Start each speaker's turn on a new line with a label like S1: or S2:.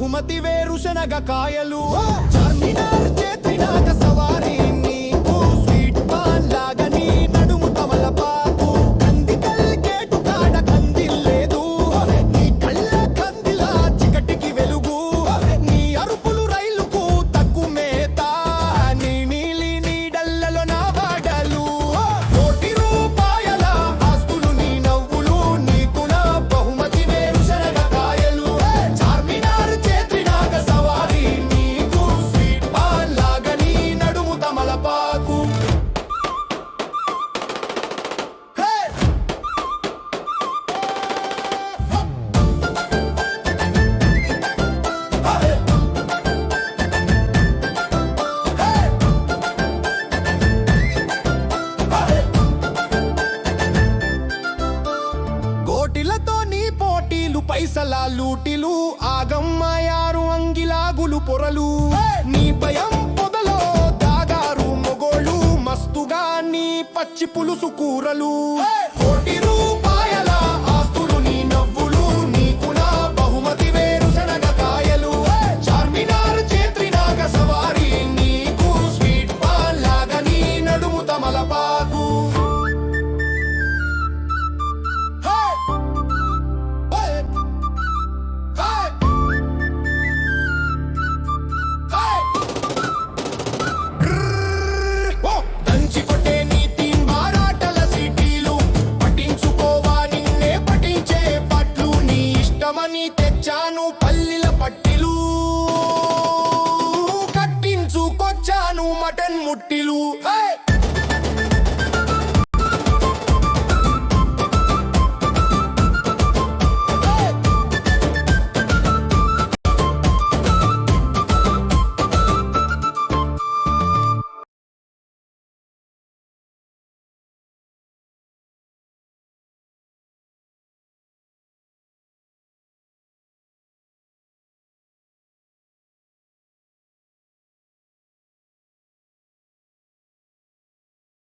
S1: బహుమతి వేరుశనగ కాయలు. చార్మినార్ చేతినాథ సవారీ పైసల లూటిలు ఆగమ్మయారు అంగిలాగులు పొరలు. నీ భయం పొదలో దాగారు మొగోళ్ళు మస్తుగా నీ పచ్చి పులుసు కూరలు. కోటి రూ పల్లిల పట్టిలు. కట్టించుకొచ్చాను మటన్ ముట్టిలు.